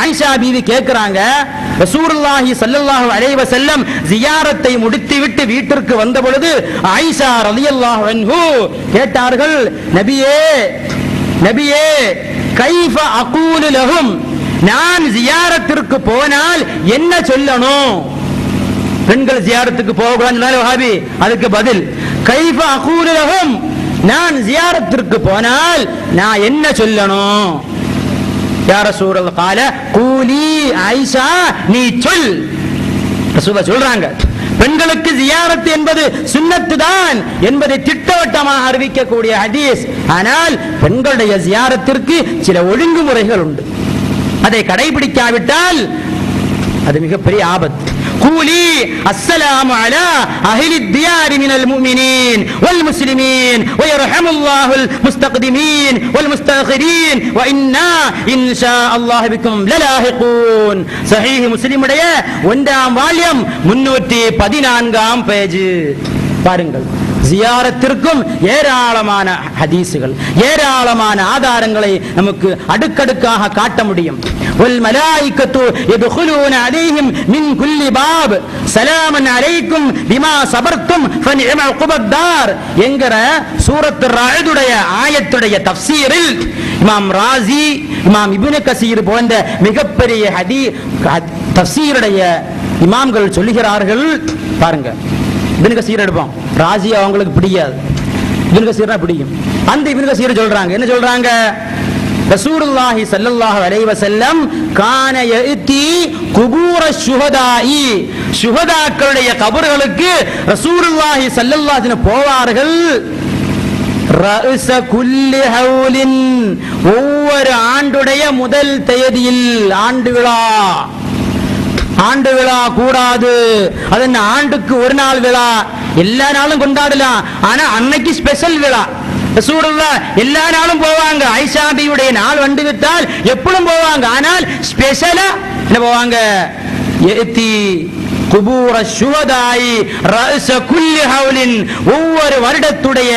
ஆயிஷா பீவி கேட்கிறாங்க ரசூலுல்லாஹி சல்லல்லாஹு அலைஹி செல்லம் ஜியாரத்தை முடித்துவிட்டு வீட்டிற்கு வந்த பொழுது ஆயிஷா ரலியல்லாஹு அன்ஹு கேட்டார்கள் நபியே நபியே கைஃப அகூலு லஹும் நான் ஜியாரத்திற்கு போனால் என்ன சொல்லணும்? பெண்கள் ஜியாரத்துக்கு போகக்கூடாது வஹாபி அதுக்கு பதில் கைஃப அகூலு லஹும் நான் ஜியாரத்திற்கு போனால் நான் என்ன சொல்லணும்? யார சூழல் கால கூலி நீ சொல் ரசூலா சொல்றாங்க பெண்களுக்கு ஜியாரத் என்பது சுண்ணத்து தான் என்பதை திட்டவட்டமாக அறிவிக்கக்கூடிய ஹதீஸ். ஆனால் பெண்களுடைய ஜியாரத்திற்கு சில ஒழுங்குமுறைகள் உண்டு அதை கடைபிடிக்காவிட்டால் அது மிகப்பெரிய ஆபத்து கூலி அஸ்ஸலாமு அலா அஹ்லி الديار من المؤمنين والمسلمين ويرحم الله المستقدمين والمستأخرين وإنا إن شاء الله بكم للاحقون صحيح مسلم உடைய ஒன்றாம் வால்யம் முன்னூற்றி பதினான்காம் பேஜ் பாருங்கள் ஜியாரத்திற்கும் ஏராளமான ஹதீசுகள் ஏராளமான ஆதாரங்களை நமக்கு அடுக்கடுக்காக காட்ட முடியும் والملائكة يدخلون عليهم من كل باب سلاما عليكم بما صبرتم فنعم عقب الدار என்கிற சூரத்து ராயுடைய ஆயத்துடைய தப்சீரில் இமாம் ராசி இமாம் இப்னு கசீர் போன்ற மிகப்பெரிய ஹதி தப்சீருடைய இமாம்கள் சொல்லுகிறார்கள் பாருங்க இப்னு கசீர் எடுப்போம் ராஜி அவங்களுக்கு பிடிக்காது. இவனுக்கு சீரா பிடிக்கும். அந்த இவனுக்கு சீர சொல்றாங்க. என்ன சொல்றாங்க? ரசூலுல்லாஹி சல்லல்லாஹு அலைஹி வஸல்லம் கான யதி குபூர சுஹதாயி ஷுஹதாக்களுடைய கபர்களுக்கு ரசூலுல்லாஹி சல்லல்லாஹு அலைஹி போவார்கள். ரஅஸ குல்லி ஹவுலின். ஒவ்வொரு ஆண்டுடைய முதல் தேதியில் ஆண்டு விழா. ஆண்டு விழா கூடாது. அது ஆண்டுக்கு ஒரு நாள் விழா. எல்லா நாளும் கொண்டாடலாம் ஆனா அன்னைக்கு ஸ்பெஷல் விழா. ரசூலுல்லாஹ் எல்லா நாளும் போவாங்க. ஐஷாபியுடைய நாள் வந்து விட்டால் எப்பளும் போவாங்க. ஆனால் ஸ்பெஷலா என்ன போவாங்க? ஏத்தி குபூர சுவதாய் ரச குல்லி ஹவுலின் ஒவ்வொரு வருடத்துடைய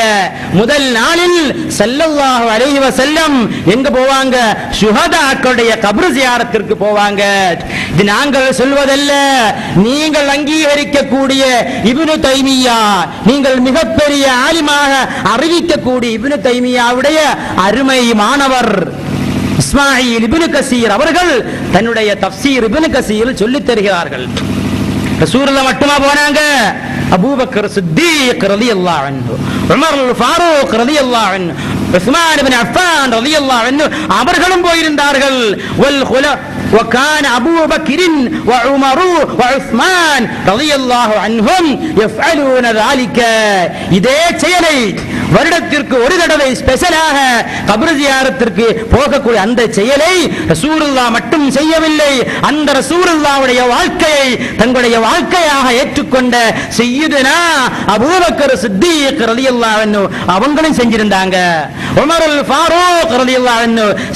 முதல் நாளில் ஸல்லல்லாஹு அலைஹி செல்லம் எங்க போவாங்க? சுகதாக்களுடைய கப்ர் ஜியாரத்திற்கு போவாங்க. இது நாங்கள் சொல்வதல்ல. நீங்கள் அங்கீகரிக்கக்கூடிய இப்னு தைமியா நீங்கள் மிகப்பெரிய ஆலிமாக அறிவிக்கக்கூடிய இப்னு தைமியாவுடைய அருமை மாணவர் இஸ்மாயில் இப்னு கசீர் அவர்கள் தன்னுடைய தப்சீர் இப்னு கசீர் சொல்லித் தருகிறார்கள். ரசூலுல்லா மட்டுமா போனாங்க அபூபக்கர் சித்தீக் ரலியல்லாஹு அன்ஹு உமர் ஃபாரூக் ரலியல்லாஹு அன்ஹு உஸ்மான் இப்னு அஃபான் ரலியல்லாஹு அன்ஹு அவர்களும் போயிருந்தார்கள் வல் குல وكان أبو بكر وعمر وعثمان رضي الله عنهم يفعلون ذلك இதே செயலை வருடத்திற்கு ஒரு தடவை ஸ்பெஷலாக கபிரதியாரத்திற்கு போகக்கூடிய அந்த செயலை ரசூலுல்லா மட்டும் செய்யவில்லை. அந்த ரசூலுல்லாவுடைய வாழ்க்கையை தங்களுடைய வாழ்க்கையாக ஏற்றுக்கொண்ட செய்யுதுனா அபூபக்கர் சித்திக் ரலியல்லா அவங்களும் செஞ்சிருந்தாங்க. உமருல் ஃபாரூக் ரலியல்லா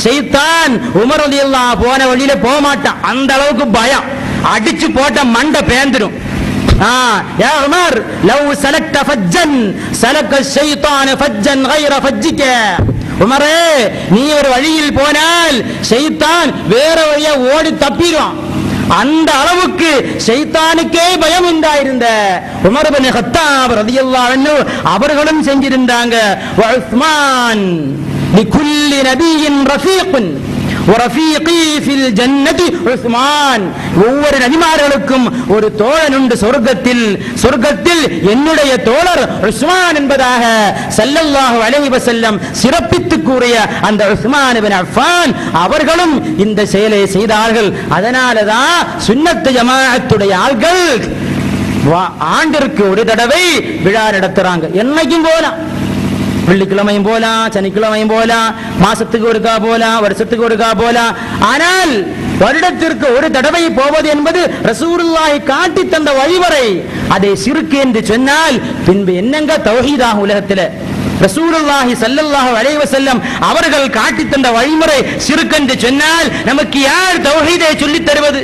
செய்தான் உமர் ரலியல்லா போன வழியில போக மாட்டான் அந்த அளவுக்கு பயம். அடிச்சு போட்ட மண்டை பேந்துடும். يا عمر لو سلكت فجا سلك الشيطان فجا غير فجك உமரே நீ ஒரு வழியில் போனால் ஷைத்தான் வேற வழியா ஓடி தப்பிடுவான் அந்த அளவுக்கு ஷைத்தானுக்கே பயம் உண்டாயிருந்த உமர் பின் கத்தாப் ரலியல்லாஹு அன்ஹு அவர்களும் செஞ்சிருந்தாங்க வ உஸ்மான் லிகுல்லி நபியின் ரஃபீக்குன் ஒவ்வொரு நபிமார்களுக்கும் ஒரு தோழன் உண்டு சொர்க்கத்தில். சொர்க்கத்தில் என்னுடைய தோழர் உஸ்மான் என்பதாக சல்லல்லாஹு அலைஹி செல்லம் சிறப்பித்து கூறிய அந்த உஸ்மான் இப்னு அஃபான் அவர்களும் இந்த செயலை செய்தார்கள். அதனாலதான் சுன்னத்து ஜமாஅத்துடைய ஆள்கள் ஆண்டிற்கு ஒரு தடவை விழா நடத்துறாங்க. என்னைக்கும் போலாம் வெள்ளிக்கிழமையும் போலாம் சனிக்கிழமையும் போலாம் மாசத்துக்கு ஒருக்கா போலாம் வருஷத்துக்கு ஒருக்கா போலாம் ஆனால் வருடத்திற்கு ஒரு தடவை போவது என்பது ரசூருல்லாய் காட்டி தந்த வழிமுறை அதை சிறுக்கு என்று சொன்னால் பின்பு என்னங்க தௌஹீதாகும் உலகத்தில் ரசூலுல்லாஹி சல்லல்லாஹு அலைஹி வஸல்லம் அவர்கள் காட்டி தந்த வழிமுறை சிறுக்கென்று சொன்னால் நமக்கு யார் தௌஹீதை சொல்லித் தருவது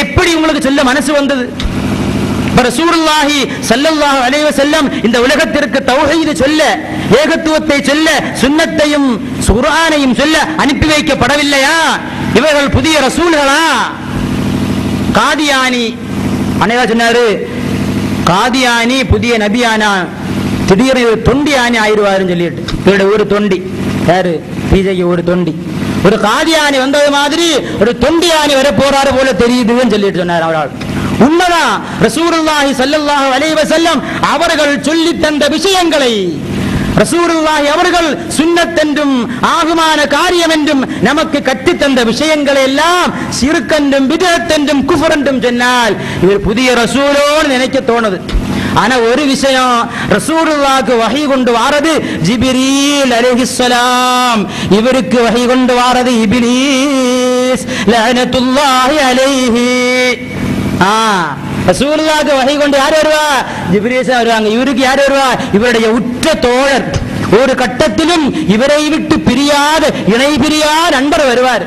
எப்படி உங்களுக்கு சொல்ல மனசு வந்தது ரசூலுல்லாஹி ஸல்லல்லாஹு அலைஹி வஸல்லம் இந்த உலகத்திற்கு தௌஹீது சொல்ல ஏகத்துவத்தை சொல்ல சுன்னத்தையும் குர்ஆனையும் சொல்ல அனுப்பி வைக்கப்படவில்லையா? இவர்கள் புதிய ரசூல்களா? காதியானி அனைவா சொன்னாரு காதியானி புதிய நபியானா திடீர்னு தொண்டியானி ஆயிடுவாருன்னு சொல்லிட்டு. இவருடைய ஒரு தொண்டி. யாரு? பிஜேக்கு ஒரு தொண்டி. ஒரு காதியானி வந்தது மாதிரி ஒரு தொண்டியானி வர போறாரு போல தெரியுதுன்னு சொல்லிட்டு சொன்னார் அவரால். உண்மைதான் ரசூலுல்லாஹி சல்லல்லாஹு அலைஹி வஸல்லம் அவர்கள் சொல்லி தந்த விஷயங்களை. ரசூலுல்லாஹி அவர்கள் சுன்னத் என்றும் ஆகுமான காரியம் என்றும் நமக்கு கற்றுத் விஷயங்களை எல்லாம் சிறுக்கென்றும் விதத் என்றும் குஃபர் என்றும் சொன்னால் இவர் புதிய ரசூலோன்னு நினைக்க தோணுது. ஆனா ஒரு விஷயம் ரசூலுல்லாஹ்க்கு வகை கொண்டு வாரது ஜிபிரீல் அலைஹிஸ்ஸலாம் இவருக்கு வகை கொண்டு வாரது இபிலீஸ் லஅனத்துல்லாஹி அலைஹி. ஆ. வகை கொண்டு யார் வருவா? ஜிப்ரீல் வருவாங்க. இவருக்கு யார் வருவா? இவருடைய உற்ற தோழர். ஒரு கட்டத்திலும் இவரை விட்டு பிரியாத இணை பிரியாத நண்பர் வருவார்.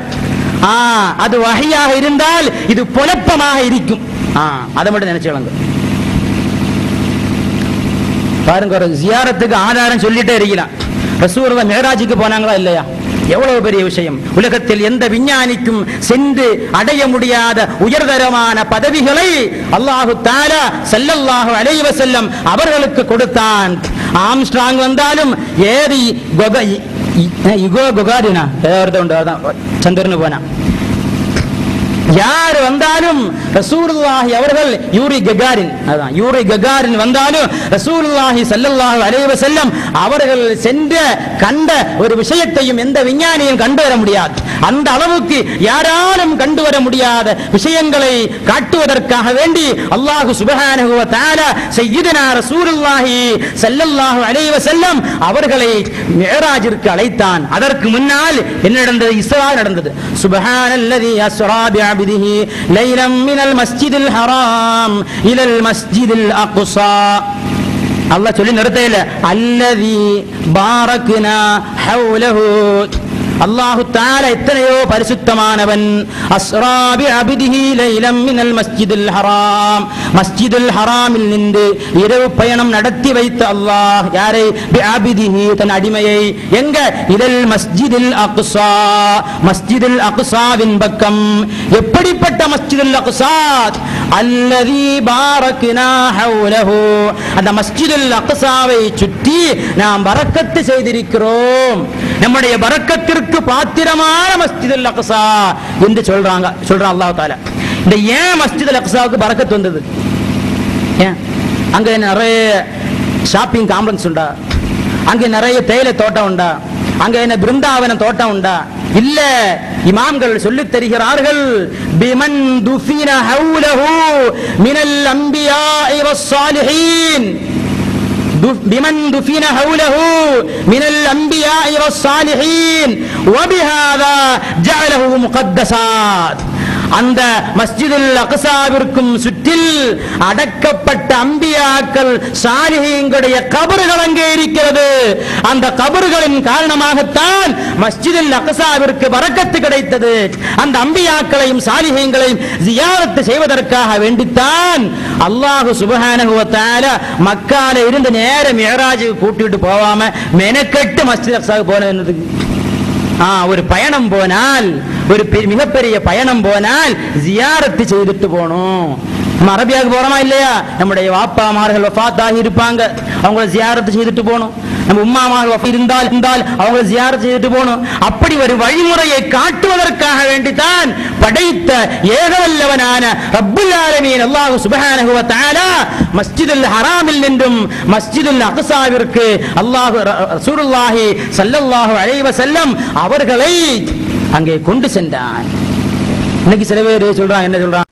ஆ அது வகையாக இருந்தால் இது புலப்பமாக இருக்கும். ஆ அதை மட்டும் நினைச்சுக்கலங்க பாருங்க ஒரு ஜியாரத்துக்கு ஆதாரம் சொல்லிட்டே இருக்கிறான். ரசூலுல்லாஹ் மேராஜுக்கு போனாங்களா இல்லையா? எவ்வளவு பெரிய விஷயம் உலகத்தில் எந்த விஞ்ஞானிக்கும் சென்று அடைய முடியாத உயர்தரமான பதவிகளை அல்லாஹு தாலா செல்லல்லாஹு அலைவ செல்லம் அவர்களுக்கு கொடுத்தான் ஆம்ஸ்ட்ராங் வந்தாலும் ஏறி கொக இகோ கொகாரினா ஏதோ ஒருத்தன் சந்திரனு போனா யார் வந்தாலும் ரசூலுல்லாஹி அவர்கள் யூரி ககாரின் அதான் யூரி ககாரின் வந்தாலும் ரசூலுல்லாஹி சல்லல்லாஹு அலைஹி வஸல்லம் அவர்கள் சென்ற கண்ட ஒரு விஷயத்தையும் எந்த விஞ்ஞானியும் கண்டு வர முடியாது. அந்த அளவுக்கு யாராலும் கண்டு வர முடியாத விஷயங்களை காட்டுவதற்காக வேண்டி அல்லாஹு சுப்ஹானஹு வ தஆலா சய்யிதுனா ரசூலுல்லாஹி சல்லல்லாஹு அலைஹி வஸல்லம் அவர்களை மிஅராஜிற்கு அழைத்தான். அதற்கு முன்னால் என்ன நடந்தது? இஸ்ரா நடந்தது. சுபஹானல்லதி அஸ்ரா பிஅப்திஹி லைலம் மினல் மஸ்ஜிதில் ஹராம் இலல் மஸ்ஜிதில் அக்ஸா அல்லாஹ் சொல்லி நிறுத்தையில அல்லதி பாரக்னா ஹவுலஹு அல்லாஹு தால எத்தனையோ பரிசுத்தமானவன் அஸ்ராபி அபிதிஹி லைலம் மினல் மஸ்ஜிதுல் ஹராம் மஸ்ஜிதுல் ஹராமில் நின்று இரவு பயணம் நடத்தி வைத்த அல்லாஹ் யாரை பி அபிதிஹி தன் அடிமையை எங்க இதல் மஸ்ஜிதில் அக்ஸா மஸ்ஜிதுல் அக்ஸாவின் பக்கம் எப்படிப்பட்ட மஸ்ஜிதுல் அக்ஸா அல்லதி பாரக்னா ஹவுலஹு அந்த மஸ்ஜிதுல் அக்ஸாவை சுற்றி நாம் பரக்கத்து செய்திருக்கிறோம் நம்முடைய பரக்கத்திற்கு பாத்திரமான மஸ்ஜிதுல் அக்ஸா என்று சொல்றாங்க சொல்றான் அல்லாஹ் தாலா இந்த ஏன் மஸ்ஜிதுல் அக்ஸாவுக்கு பரக்கத்து வந்தது? ஏன்? அங்க நிறைய ஷாப்பிங் காம்ப்ளெக்ஸ் உண்டா? அங்க நிறைய தேயிலை தோட்டம் உண்டா? அங்க என்ன பிருந்தாவன தோட்டம் உண்டா? இல்ல இமாம்கள் சொல்லித் தருகிறார்கள் பிமன் துஃபின ஹவுலஹு மினல் அம்பியா வஸ்ஸாலிஹீன். دف- بمن دفن حوله من الأنبياء والصالحين. وبهذا جعله مقدسات. அந்த மஸ்ஜிதில் அகசாவிற்கும் சுற்றில் அடக்கப்பட்ட அம்பியாக்கள் சாலிகளுடைய கபறுகள் அங்கே இருக்கிறது. அந்த கபறுகளின் காரணமாகத்தான் மஸ்ஜிதில் அகசாவிற்கு வரக்கத்து கிடைத்தது. அந்த அம்பியாக்களையும் சாலிஹீங்களையும் ஜியாரத்து செய்வதற்காக வேண்டித்தான் அல்லாஹு சுப்ஹானஹு மக்கால இருந்து நேரம் மியராஜுக்கு கூட்டிட்டு போவாம மெனக்கெட்டு மஸ்ஜித் அக்சாவுக்கு போனது. ஒரு பயணம் போனால் ஒரு பெ- மிகப்பெரிய பயணம் போனால் ஜியாரத்து செய்துட்டு போகணும். நம்ம அரபியாவுக்கு போறோமா இல்லையா? நம்முடைய வாப்பாமார்கள் வஃத்தாகி இருப்பாங்க. அவங்கள ஜியாரத்து செய்துட்டு போகணும். நம்ம உம்மாமார்கள் வஃபா இருந்தால் இருந்தால் அவங்கள ஜியாரத்து செய்துட்டு போகணும். அப்படி ஒரு வழிமுறையை காட்டுவதற்காக வேண்டித்தான் படைத்த ஏகவல்லவனான ரப்புல் ஆலமீன். அல்லாஹு சுபஹானஹு வ தஆலா மஸ்ஜிதுல் ஹராமில் நின்றும் மஸ்ஜிதுல் அக்ஸாவிற்கு அல்லாஹு ரசூலுல்லாஹி ஸல்லல்லாஹு அலைஹி வஸல்லம் அவர்களை அங்கே கொண்டு சென்றான். இன்னைக்கு சில பேர் சொல்றான் என்ன சொல்றான்